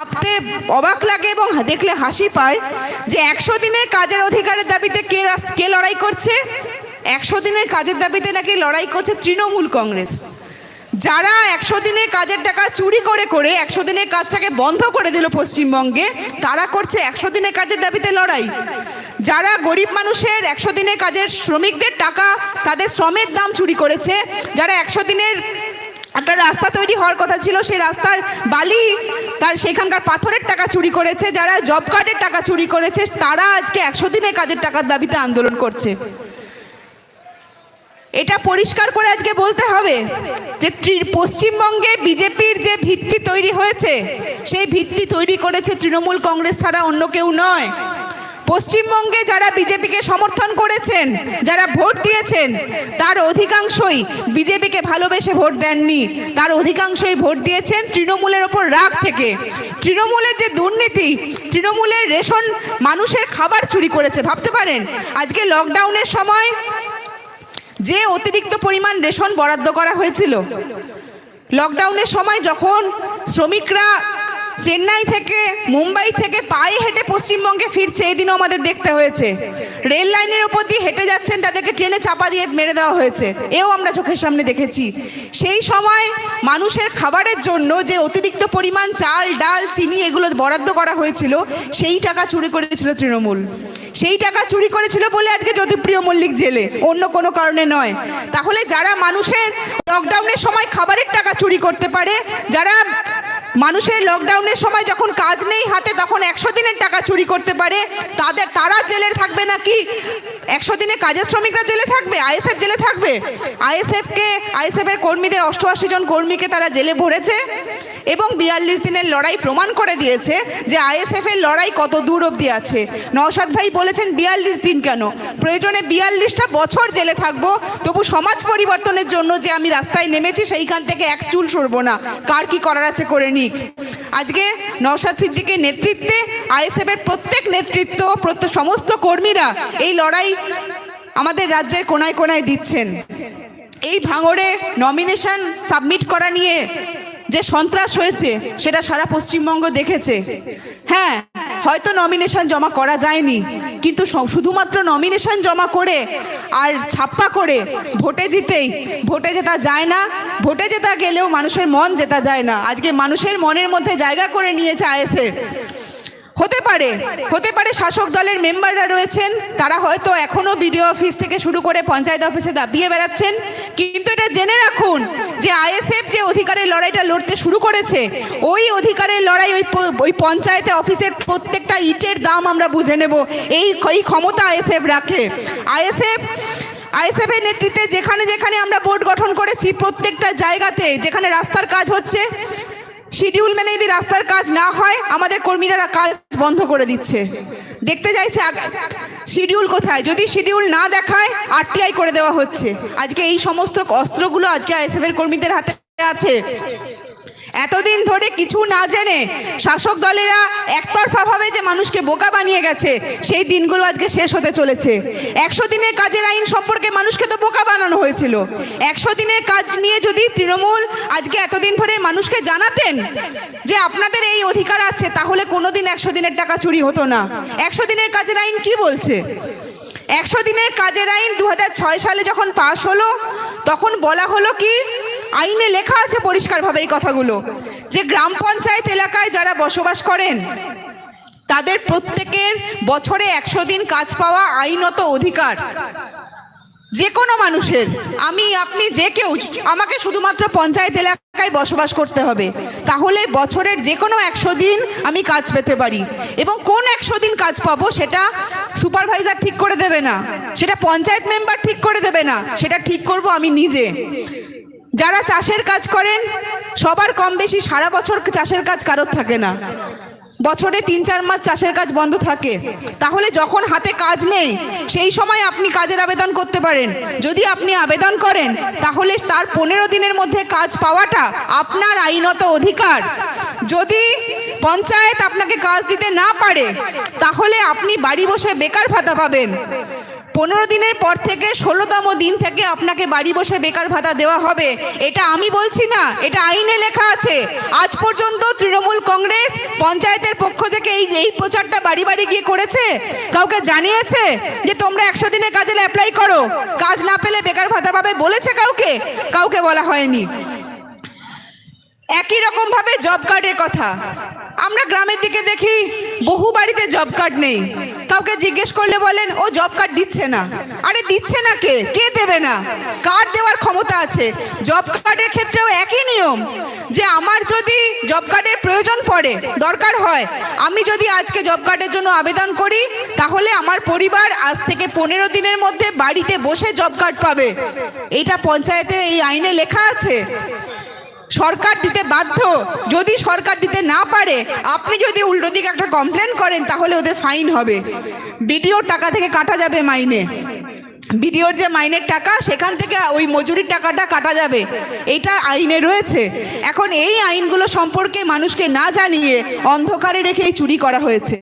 ভাবতে অবাক লাগে এবং দেখলে হাসি পায় যে একশো দিনের কাজের অধিকারের দাবিতে কে কে লড়াই করছে? একশো দিনের কাজের দাবিতে নাকি লড়াই করছে তৃণমূল কংগ্রেস? যারা একশো দিনের কাজের টাকা চুরি করে করে একশো দিনের কাজটাকে বন্ধ করে দিল পশ্চিমবঙ্গে, তারা করছে একশো দিনের কাজের দাবিতে লড়াই। যারা গরিব মানুষের একশো দিনের কাজের শ্রমিকদের টাকা, তাদের শ্রমের দাম চুরি করেছে, যারা একশো দিনের একটা রাস্তা তৈরি হওয়ার কথা ছিল, সেই রাস্তার বালি তার সেখানকার পাথরের টাকা চুরি করেছে, যারা জব কার্ডের টাকা চুরি করেছে, তারা আজকে একশো দিনের কাজের টাকার দাবিতে আন্দোলন করছে। এটা পরিষ্কার করে আজকে বলতে হবে যে পশ্চিমবঙ্গে বিজেপির যে ভিত্তি তৈরি হয়েছে, সেই ভিত্তি তৈরি করেছে তৃণমূল কংগ্রেস ছাড়া অন্য কেউ নয়। পশ্চিমবঙ্গে যারা বিজেপিকে সমর্থন করেছেন, যারা ভোট দিয়েছেন, তার অধিকাংশই বিজেপিকে ভালোবেসে ভোট দেননি। তার অধিকাংশই ভোট দিয়েছেন তৃণমূলের ওপর রাগ থেকে। তৃণমূলের যে দুর্নীতি, তৃণমূলের রেশন মানুষের খাবার চুরি করেছে, ভাবতে পারেন? আজকে লকডাউনের সময় যে অতিরিক্ত পরিমাণ রেশন বরাদ্দ করা হয়েছিল, লকডাউনের সময় যখন শ্রমিকরা চেন্নাই থেকে মুম্বাই থেকে পায়ে হেঁটে পশ্চিমবঙ্গে ফিরছে এদিনও আমাদের দেখতে হয়েছে। রেল লাইনের ওপর দিয়ে হেঁটে যাচ্ছেন, তাদেরকে ট্রেনে চাপা দিয়ে মেরে দেওয়া হয়েছে। এও আমরা চোখের সামনে দেখেছি। সেই সময় মানুষের খাবারের জন্য যে অতিরিক্ত পরিমাণ চাল, ডাল, চিনি এগুলো বরাদ্দ করা হয়েছিল, সেই টাকা চুরি করেছিল তৃণমূল। সেই টাকা চুরি করেছিল বলে আজকে জ্যোতিপ্রিয় মল্লিক জেলে, অন্য কোনো কারণে নয়। তাহলে যারা মানুষের লকডাউনের সময় খাবারের টাকা চুরি করতে পারে, যারা মানুষের লকডাউনের সময় যখন কাজ নেই হাতে, তখন একশো দিনের টাকা চুরি করতে পারে। তাদের, তারা জেলের থাকবে নাকি? একশো দিনে কাজের শ্রমিকরা জেলে থাকবে, আইএসএফ জেলে থাকবে। আইএসএফকে আইএসএফ এর কর্মীদের অষ্টআশি জন কর্মীকে তারা জেলে ভরেছে এবং বিয়াল্লিশ দিনের লড়াই প্রমাণ করে দিয়েছে যে আইএসএফ এর লড়াই কত দূর অবধি আছে। নওশাদ ভাই বলেছেন, বিয়াল্লিশ দিন কেন? প্রয়োজনে বিয়াল্লিশটা বছর জেলে থাকব, তবু সমাজ পরিবর্তনের জন্য যে আমি রাস্তায় নেমেছি সেইখান থেকে এক চুল সরবো না। কার কি করার আছে করে নিক? আজকে নওশাদ সিদ্দিকের নেতৃত্বে আইএসএফ এর প্রত্যেক নেতৃত্ব, প্রত্যেক সমস্ত কর্মীরা এই লড়াই আমাদের রাজ্যের কোনায় কোনায় দিচ্ছেন। এই ভাঙড়ে নমিনেশন সাবমিট করা নিয়ে যে সন্ত্রাস হয়েছে, সেটা সারা পশ্চিমবঙ্গ দেখেছে। হ্যাঁ হয়তো নমিনেশন জমা করা যায়নি, কিন্তু শুধুমাত্র নমিনেশন জমা করে আর ছাপ্পা করে ভোটে জিতেই, ভোটে জেতা যায় না, ভোটে জেতা গেলেও মানুষের মন জেতা যায় না। আজকে মানুষের মনের মধ্যে জায়গা করে নিয়েছে আইএসএ হতে পারে হতে পারে শাসক দলের মেম্বাররা রয়েছেন, তারা হয়তো এখনও বিডিও অফিস থেকে শুরু করে পঞ্চায়েত অফিসে দাবিয়ে বেড়াচ্ছেন, কিন্তু এটা জেনে রাখুন যে আইএসএফ যে অধিকারের লড়াইটা লড়তে শুরু করেছে, ওই অধিকারের লড়াই ওই ওই পঞ্চায়েতে অফিসের প্রত্যেকটা ইটের দাম আমরা বুঝে নেব। এই এই ক্ষমতা আইএসএফ রাখে। আইএসএফ আইএসএফ এর নেতৃত্বে যেখানে যেখানে আমরা বোর্ড গঠন করেছি, প্রত্যেকটা জায়গাতে যেখানে রাস্তার কাজ হচ্ছে শিডিউল মেনে যদি রাস্তার কাজ না হয়, আমাদের কর্মীরা কাজ বন্ধ করে দিচ্ছে। দেখতে চাইছে শিডিউল কোথায়? যদি শিডিউল না দেখায় আরটিআই করে দেওয়া হচ্ছে। আজকে এই সমস্ত অস্ত্রগুলো আজকে আইএসএফ এর কর্মীদের হাতে আছে। এতদিন ধরে কিছু না জেনে শাসক দলেরা একতরফাভাবে যে মানুষকে বোকা বানিয়ে গেছে, সেই দিনগুলো আজকে শেষ হতে চলেছে। একশো দিনের কাজের আইন সম্পর্কে মানুষকে তো বোকা বানানো হয়েছিল। একশো দিনের কাজ নিয়ে যদি তৃণমূল আজকে এতদিন ধরে মানুষকে জানাতেন যে আপনাদের এই অধিকার আছে, তাহলে কোনোদিন একশো দিনের টাকা চুরি হতো না। একশো দিনের কাজের আইন কি বলছে? একশো দিনের কাজের আইন দু হাজার ছয় সালে যখন পাশ হলো, তখন বলা হলো কি? আইনে লেখা আছে পরিষ্কারভাবে এই কথাগুলো। যে গ্রাম পঞ্চায়েত এলাকায় যারা বসবাস করেন, তাদের প্রত্যেকের বছরে একশো দিন কাজ পাওয়া আইনত অধিকার। যে কোনো মানুষের, আমি, আপনি যে কেউ, আমাকে শুধুমাত্র পঞ্চায়েত এলাকায় বসবাস করতে হবে। তাহলে বছরের যে কোনো একশো দিন আমি কাজ পেতে পারি। এবং কোন একশো দিন কাজ পাবো সেটা সুপারভাইজার ঠিক করে দেবে না। সেটা পঞ্চায়েত মেম্বার ঠিক করে দেবে না। সেটা ঠিক করব আমি নিজে। যারা চাষের কাজ করেন, সবার কম বেশি সারা বছর চাষের কাজ কারোর থাকে না। বছরে তিন চার মাস চাষের কাজ বন্ধ থাকে। তাহলে যখন হাতে কাজ নেই, সেই সময় আপনি কাজের আবেদন করতে পারেন। যদি আপনি আবেদন করেন, তাহলে তার পনেরো দিনের মধ্যে কাজ পাওয়াটা আপনার আইনত অধিকার। যদি পঞ্চায়েত আপনাকে কাজ দিতে না পারে, তাহলে আপনি বাড়ি বসে বেকার ভাতা পাবেন। পনেরো দিনের পর থেকে ষোলোতম দিন থেকে আপনাকে বাড়ি বসে বেকার ভাতা দেওয়া হবে। এটা আমি বলছি না, এটা আইনে লেখা আছে। আজ পর্যন্ত তৃণমূল কংগ্রেস পঞ্চায়েতের পক্ষ থেকে এই এই প্রচারটা বাড়ি বাড়ি গিয়ে করেছে। কাউকে জানিয়েছে যে তোমরা একশো দিনের কাজে অ্যাপ্লাই করো। কাজ না পেলে বেকার ভাতা পাবে বলেছে কাউকে? কাউকে বলা হয়নি। একই রকম ভাবে জব কার্ডের কথা। আমরা গ্রামের দিকে দেখি, বহু বাড়িতে জব কার্ড নেই। কাউকে জিজ্ঞেস করলে বলেন, ও জব কার্ড দিচ্ছে না। আরে দিচ্ছে না কে? কে দেবে না? কার্ড দেওয়ার ক্ষমতা আছে? জব কার্ডের ক্ষেত্রেও একই নিয়ম, যে আমার যদি জব কার্ডের প্রয়োজন পড়ে, দরকার হয়, আমি যদি আজকে জব কার্ডের জন্য আবেদন করি, তাহলে আমার পরিবার আজ থেকে পনেরো দিনের মধ্যে বাড়িতে বসে জব কার্ড পাবে। এটা পঞ্চায়েতের এই আইনে লেখা আছে। সরকার দিতে বাধ্য। যদি সরকার দিতে না পারে, আপনি যদি উল্টো দিকে একটা কমপ্লেন করেন, তাহলে ওদের ফাইন হবে। বিডিওর টাকা থেকে কাটা যাবে মাইনে। বিডিওর যে মাইনের টাকা, সেখান থেকে ওই মজুরির টাকাটা কাটা যাবে। এটা আইনে রয়েছে। এখন এই আইনগুলো সম্পর্কে মানুষকে না জানিয়ে অন্ধকারে রেখে চুরি করা হয়েছে।